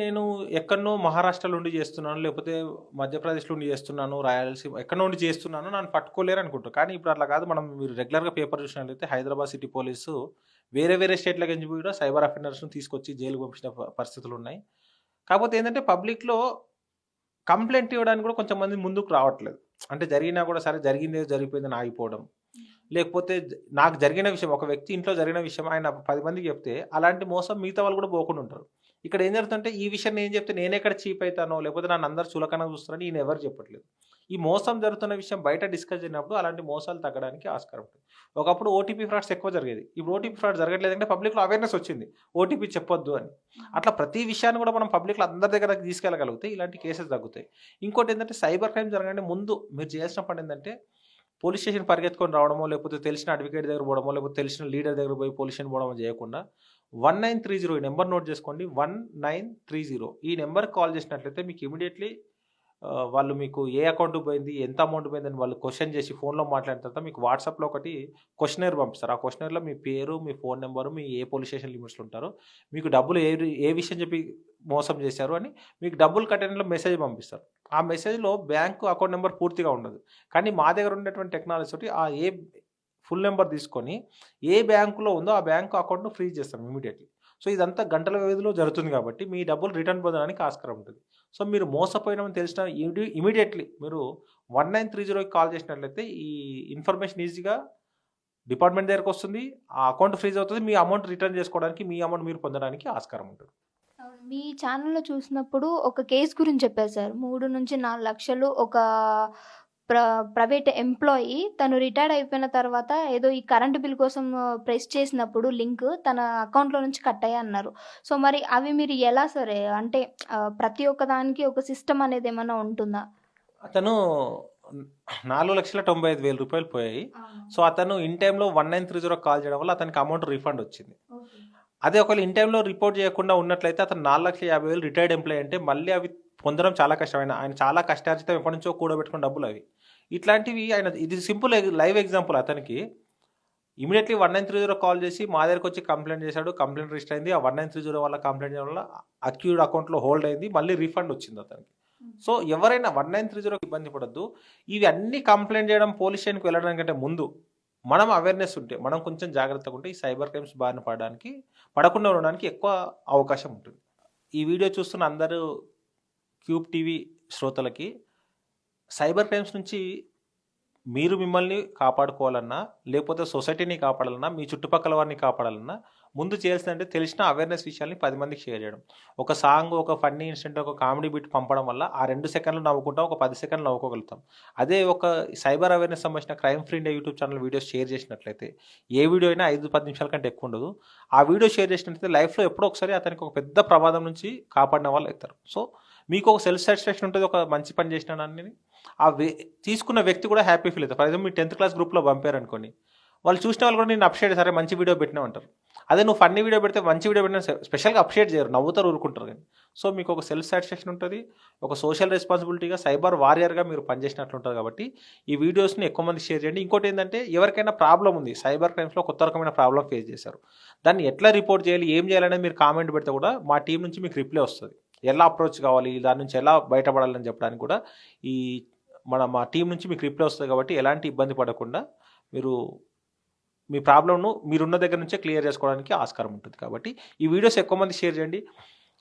నేను ఎక్కడనో మహారాష్ట్రలో ఉండి చేస్తున్నాను లేకపోతే మధ్యప్రదేశ్లో ఉండి చేస్తున్నాను రాయలసీమ ఎక్కడ నుండి చేస్తున్నాను నన్ను పట్టుకోలేరు అనుకుంటాను కానీ ఇప్పుడు అట్లా కాదు మనం మీరు రెగ్యులర్గా పేపర్ చూసినట్లయితే హైదరాబాద్ సిటీ పోలీసు వేరే వేరే స్టేట్ల నుంచి కూడా సైబర్ అఫెండర్స్ను తీసుకొచ్చి జైలుకు పంపించిన పరిస్థితులు ఉన్నాయి. కాకపోతే ఏంటంటే పబ్లిక్లో కంప్లైంట్ ఇవ్వడానికి కూడా కొంచెం మంది ముందుకు రావట్లేదు. అంటే జరిగినా కూడా సరే జరిగిందే జరిగిపోయిందని ఆగిపోవడం. లేకపోతే నాకు జరిగిన విషయం ఒక వ్యక్తి ఇంట్లో జరిగిన విషయం ఆయన పది మందికి చెప్తే అలాంటి మోసం మిగతా వాళ్ళు కూడా పోకుండా ఉంటారు. ఇక్కడ ఏం జరుగుతుంటే ఈ విషయం నేను చెప్తే నేను ఎక్కడ చీప్ అవుతానో లేకపోతే నన్ను అందరు చులకన చూస్తారని ఈయన ఎవరు చెప్పట్లేదు. ఈ మోసం జరుగుతున్న విషయం బయట డిస్కస్ చేసినప్పుడు అలాంటి మోసాలు తగ్గడానికి ఆస్కారం ఉంటుంది. ఒకప్పుడు ఓటీపీ ఫ్రాడ్స్ ఎక్కువ జరిగేది. ఇప్పుడు ఓటీపీ ఫ్రాడ్ జరగట్లేదు అంటే పబ్లిక్లో అవేర్నెస్ వచ్చింది. ఓటీపీ చెప్పొద్దు అని. అట్లా ప్రతి విషయాన్ని కూడా మనం పబ్లిక్లో అందరి దగ్గర తీసుకెళ్ళగలిగితే ఇలాంటి కేసెస్ తగ్గుతాయి. ఇంకోటి ఏంటంటే సైబర్ క్రైమ్ జరగండి ముందు మీరు చేసిన పని ఏంటంటే పోలీస్ స్టేషన్ పరిగెత్తుకొని రావడమో లేకపోతే తెలిసిన అడ్వకేట్ దగ్గర పోవడమో లేకపోతే తెలిసిన లీడర్ దగ్గర పోయి పోలీస్ స్టేషన్ పోవడమో చేయకుండా వన్ నైన్ త్రీ జీరో ఈ నెంబర్ నోట్ చేసుకోండి. వన్ నైన్ త్రీ జీరో ఈ నెంబర్కి కాల్ చేసినట్లయితే మీకు ఇమీడియట్లీ వాళ్ళు మీకు ఏ అకౌంట్ పోయింది ఎంత అమౌంట్ పోయిందని వాళ్ళు క్వశ్చన్ చేసి ఫోన్లో మాట్లాడిన తర్వాత మీకు వాట్సాప్లో ఒకటి క్వశ్చనర్ పంపిస్తారు. ఆ క్వశ్చనర్లో మీ పేరు మీ ఫోన్ నెంబరు మీ ఏ పోలీస్ స్టేషన్ లిమిట్స్లో ఉంటారు మీకు డబ్బులు ఏ ఏ విషయం చెప్పి మోసం చేశారు అని మీకు డబ్బులు కట్టడంలో మెసేజ్ పంపిస్తారు. ఆ మెసేజ్లో బ్యాంకు అకౌంట్ నెంబర్ పూర్తిగా ఉండదు. కానీ మా దగ్గర ఉన్నటువంటి టెక్నాలజీ తోటి ఆ ఏ ఫుల్ నెంబర్ తీసుకొని ఏ బ్యాంకులో ఉందో ఆ బ్యాంకు అకౌంట్ను ఫ్రీజ్ చేస్తాం ఇమీడియట్లీ. సో ఇదంతా గంటల వ్యవధిలో జరుగుతుంది కాబట్టి మీ డబ్బులు రిటర్న్ పొందడానికి ఆస్కారం ఉంటుంది. సో మీరు మోసపోయినామని తెలిసిన ఇమీడియట్లీ మీరు వన్ నైన్ త్రీ జీరోకి కాల్ చేసినట్లయితే ఈ ఇన్ఫర్మేషన్ ఈజీగా డిపార్ట్మెంట్ దగ్గరకు వస్తుంది. ఆ అకౌంట్ ఫ్రీజ్ అవుతుంది. మీ అమౌంట్ రిటర్న్ చేసుకోవడానికి మీ అమౌంట్ మీరు పొందడానికి ఆస్కారం ఉంటుంది. మీ ఛానల్లో చూసినప్పుడు ఒక కేసు గురించి చెప్పారు సార్. మూడు నుంచి నాలుగు లక్షలు ఒక ప్ర ప్రైవేట్ ఎంప్లాయీ తను రిటైర్డ్ అయిపోయిన తర్వాత ఏదో ఈ కరెంట్ బిల్ కోసం ప్రెస్ చేసినప్పుడు లింక్ తన అకౌంట్లో నుంచి కట్ అయ్యాయి అన్నారు. సో మరి అవి మీరు ఎలా సరే అంటే ప్రతి ఒక్క దానికి ఒక సిస్టమ్ అనేది ఏమైనా ఉంటుందా? అతను నాలుగు లక్షల తొంభై ఐదు వేల రూపాయలు పోయాయి. సో అతను ఇన్ టైంలో one nine three zero call చేయడం వల్ల అతనికి అమౌంట్ రీఫండ్ వచ్చింది. అదే ఒకవేళ ఇన్ టైంలో రిపోర్ట్ చేయకుండా ఉన్నట్లయితే అతను నాలుగు లక్షల యాభై వేలు రిటైర్డ్ ఎంప్లాయీ అంటే మళ్ళీ అవి పొందడం చాలా కష్టమైన ఆయన చాలా కష్టార్జితం ఎప్పటి నుంచో కూడబెట్టుకున్న డబ్బులు అవి. ఇట్లాంటివి ఆయన ఇది సింపుల్ లైవ్ ఎగ్జాంపుల్ అతనికి. Immediately one nine three zero call చేసి మా దగ్గరకు వచ్చి కంప్లైంట్ చేశాడు కంప్లైంట్ రిజిస్టర్ అయింది. ఆ వన్ నైన్ త్రీ జీరో వల్ల కంప్లైంట్ చేయడం వల్ల అక్యూడ్ అకౌంట్లో హోల్డ్ అయింది మళ్ళీ రీఫండ్ వచ్చింది అతనికి. సో ఎవరైనా వన్ నైన్ త్రీ జీరోకి ఇబ్బంది పడద్దు. ఇవి అన్ని కంప్లైంట్ చేయడం పోలీస్ స్టేషన్కి వెళ్ళడానికంటే ముందు మనం అవేర్నెస్ ఉంటే మనం కొంచెం జాగ్రత్తగా ఉంటే ఈ సైబర్ క్రైమ్స్ బారిన పడడానికి పడకుండా ఉండడానికి ఎక్కువ అవకాశం ఉంటుంది. ఈ వీడియో చూస్తున్న అందరూ క్యూబ్ టీవీ శ్రోతలకి సైబర్ క్రైమ్స్ నుంచి మీరు మిమ్మల్ని కాపాడుకోవాలన్నా లేకపోతే సొసైటీని కాపాడాలన్నా మీ చుట్టుపక్కల వారిని కాపాడాలన్నా ముందు చేయాల్సిందంటే తెలిసిన అవేర్నెస్ విషయాల్ని పది మందికి షేర్ చేయడం. ఒక సాంగ్ ఒక ఫన్నీ ఇన్సిడెంట్ ఒక కామెడీ బిట్ పంపడం వల్ల ఆ రెండు సెకండ్లు నవ్వుకుంటాం ఒక పది సెకండ్లు నవ్వుకోగలుగుతాం. అదే ఒక సైబర్ అవేర్నెస్ సంబంధించిన crime free India YouTube channel videos share చేసినట్లయితే ఏ వీడియో అయినా ఐదు పది నిమిషాల కంటే ఎక్కువ ఉండదు. ఆ వీడియో షేర్ చేసినట్లయితే లైఫ్లో ఎప్పుడో ఒకసారి అతనికి ఒక పెద్ద ప్రమాదం నుంచి కాపాడిన వాళ్ళు అవుతారు. సో మీకు ఒక సెల్ఫ్ సాటిస్ఫాక్షన్ ఉంటుంది ఒక మంచి పని చేసినానని ఆ వే తీసుకున్న వ్యక్తి కూడా హ్యాపీ ఫీల్ అవుతారు. ఫర్ ఎగ్జాంపుల్ మీ టెన్త్ క్లాస్ గ్రూప్లో పంపారనుకోండి. వాళ్ళు చూసిన వాళ్ళు కూడా నేను అప్షేట్ సరే మంచి వీడియో పెట్టినా అంటారు. అదే నువ్వు ఫన్నీ వీడియో పెడితే మంచి వీడియో పెట్టినా స్పెషల్గా అప్షేట్ చేయరు నవ్వుతారు ఊరుకుంటారు కానీ. సో మీకు ఒక సెల్ఫ్ సాటిస్ఫాక్షన్ ఉంటుంది ఒక సోషల్ రెస్పాన్సిబిలిటీగా సైబర్ వారియర్గా మీరు పనిచేసినట్లు ఉంటుంది కాబట్టి ఈ వీడియోస్ని ఎక్కువ మంది షేర్ చేయండి. ఇంకోటి ఏంటంటే ఎవరికైనా ప్రాబ్లం ఉంది సైబర్ క్రైమ్స్లో కొత్త రకమైన ప్రాబ్లం ఫేస్ చేశారు. దాన్ని ఎట్లా రిపోర్ట్ చేయాలి ఏం చేయాలనేది మీరు కామెంట్ పెడితే కూడా మా టీం నుంచి మీకు రిప్లై వస్తుంది. ఎలా అప్రోచ్ కావాలి దాని నుంచి ఎలా బయటపడాలని చెప్పడానికి కూడా ఈ మన మా టీం నుంచి మీకు రిప్లై వస్తుంది కాబట్టి ఎలాంటి ఇబ్బంది పడకుండా మీరు మీ ప్రాబ్లంను మీరున్న దగ్గర నుంచే క్లియర్ చేసుకోవడానికి ఆస్కారం ఉంటుంది. కాబట్టి ఈ వీడియోస్ ఎక్కువ మంది షేర్ చేయండి.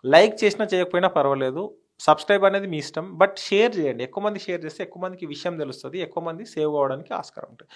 లైక్ చేసినా చేయకపోయినా పర్వాలేదు. సబ్స్క్రైబ్ అనేది మీ ఇష్టం. బట్ షేర్ చేయండి. ఎక్కువ మంది షేర్ చేస్తే ఎక్కువ మందికి విషయం తెలుస్తుంది. ఎక్కువ మంది సేవ్ అవ్వడానికి ఆస్కారం ఉంటుంది.